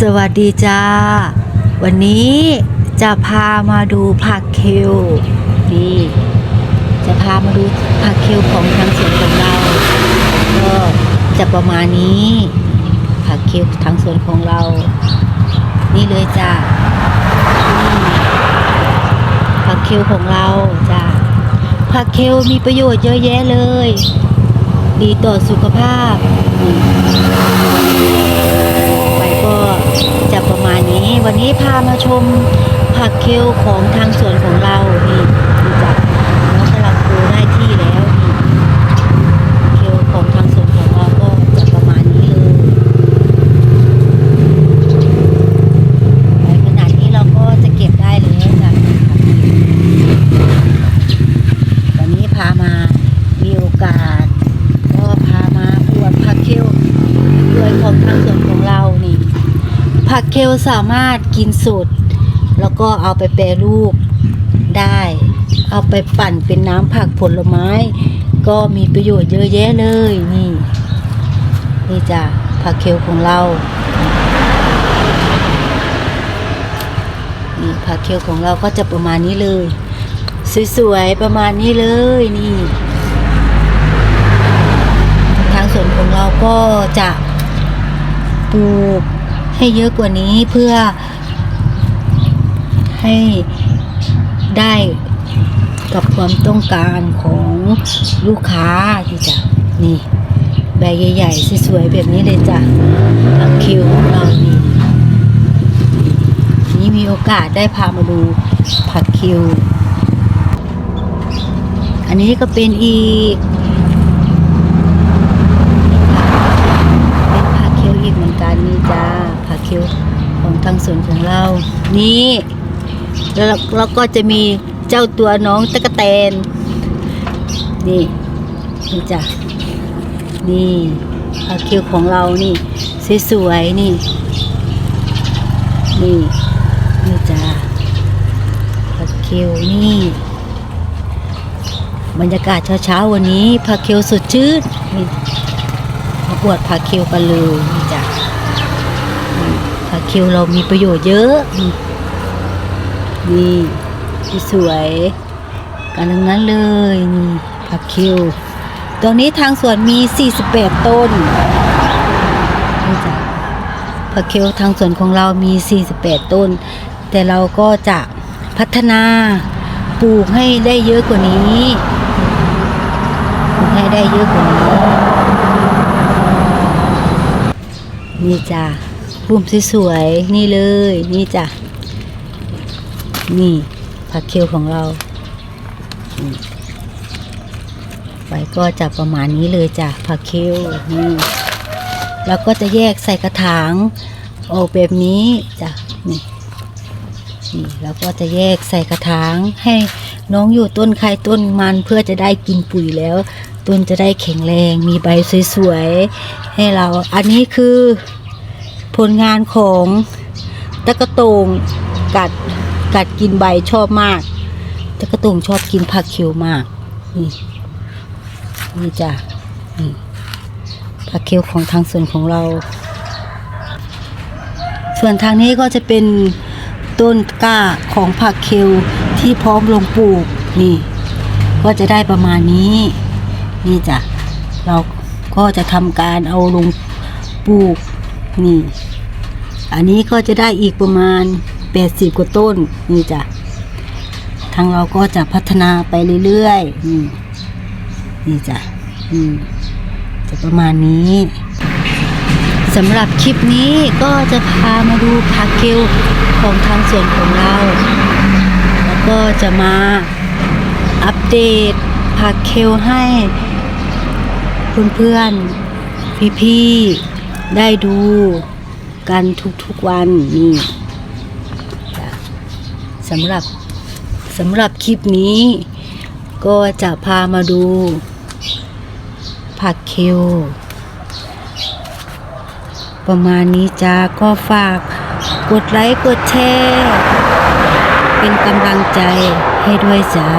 สวัสดีจ้า วันนี้จะพามาดูผักเคลนี่จะพามาดูผักเคลของทางสวนของเรา ก็จะประมาณนี้ ผักเคลทางสวนของเรา นี่เลยจ้าผักเคลของเราจ้าผักเคลมีประโยชน์เยอะแยะเลย ดีต่อสุขภาพนี่ ไปก็จะประมาณนี้ วันนี้ พามาชมผักเคลของทางสวนของเรานี่ดูจากน้องกำลังปูได้ที่แล้วนี่เคลของทางสวนของเราก็จะประมาณนี้เลยในขณะนี้เราก็จะเก็บได้แล้วจ้ะวันนี้พามามีโอกาส ก็พามาอวดผักเคล ด้วยของทางสวนของเรานี่ ผัก เคลสามารถกินสดแล้วก็เอาไปแปรรูปได้ เอาไปปั่นเป็นน้ำผักผลไม้ ก็มีประโยชน์เยอะแยะเลยนี่ นี่จ้ะผักเคลของเรา นี่ผักเคลของเราก็จะประมาณนี้เลย สวยๆ ประมาณนี้เลยนี่ ทางสวนของเราก็จะปลูก ให้เยอะกว่านี้เพื่อให้ได้กับความต้องการของลูกค้าที่จะนี่ใบใหญ่ๆสวยๆแบบนี้เลยจ้ะผักคิวของเรานี่นี่มีโอกาสได้พามาดูผักคิว อันนี้ก็เป็นอีก เป็นผักเคียวอีกเหมือนกันนี่ จ้าผักเคียวของทางสวนของเรา นี่แล้วแล้วก็จะมีเจ้าตัวน้องตะกะแตน นี่นี่จ้ะนี่ผักเคียวของเรานี่สวยๆนี่ นี่นี่จ้าผักเคียวนี่ บรรยากาศเช้าๆวันนี้ผักเคียวสดชื่นนี่มาอวดผักคิวกันเลยนี่จ้ะ คิวเรามีประโยชน์เยอะนี่ที่สวยกันทั้งนั้นเลยนี่ผักคิวตอนนี้ทางสวนมี 48 ต้นนี่จ้ะผักคิวทางสวนของเรามี 48 ต้น แต่เราก็จะพัฒนาปลูกให้ได้เยอะกว่านี้ปลูกให้ได้เยอะกว่านี้ นี่จ้ะ ปุ่มสวยๆนี่เลย นี่จ้ะ นี่ผักเคียวของเราอืมไว้ก็จะประมาณนี้เลยจ้ะผักเคียวนี่แล้วก็จะแยกใส่กระถางออแบบนี้จ้ะนี่นี่แล้วก็จะแยกใส่กระถางให้น้องอยู่ต้นใครต้นมันเพื่อจะได้กินปุ๋ยแล้ว ต้นจะได้แข็งแรงมีใบสวยๆให้เราอันนี้คือ ผลงานของตะกะโตงกัดกัดกินใบชอบมากตะกะโตงชอบกินผักเขียวมาก นี่นี่จ้ะนี่ผักเขียวของทางส่วนของเรา ส่วนทางนี้ก็จะเป็นต้นกล้าของผักเคลที่พร้อมลงปลูกนี่ ก็จะได้ประมาณนี้ นี่จ้ะเราก็จะทำการเอาลงปลูก นี่ อันนี้ก็จะได้อีกประมาณ 80 กว่าต้น นี่จ้ะ ทางเราก็จะพัฒนาไปเรื่อยๆ นี่ นี่จ้ะ อืมจะประมาณนี้สำหรับคลิปนี้ก็จะพามาดูผักเกลของทางสวนของเรา แล้วก็จะมาอัปเดตผักเคลให้เพื่อนๆพี่ๆ ได้ดูกันทุกๆวันนี่สำหรับสำหรับคลิปนี้ก็จะพามาดู ผักเคลประมาณนี้จ้าก็ฝากกดไลค์กดแชร์ เป็นกำลังใจให้ด้วยจ้า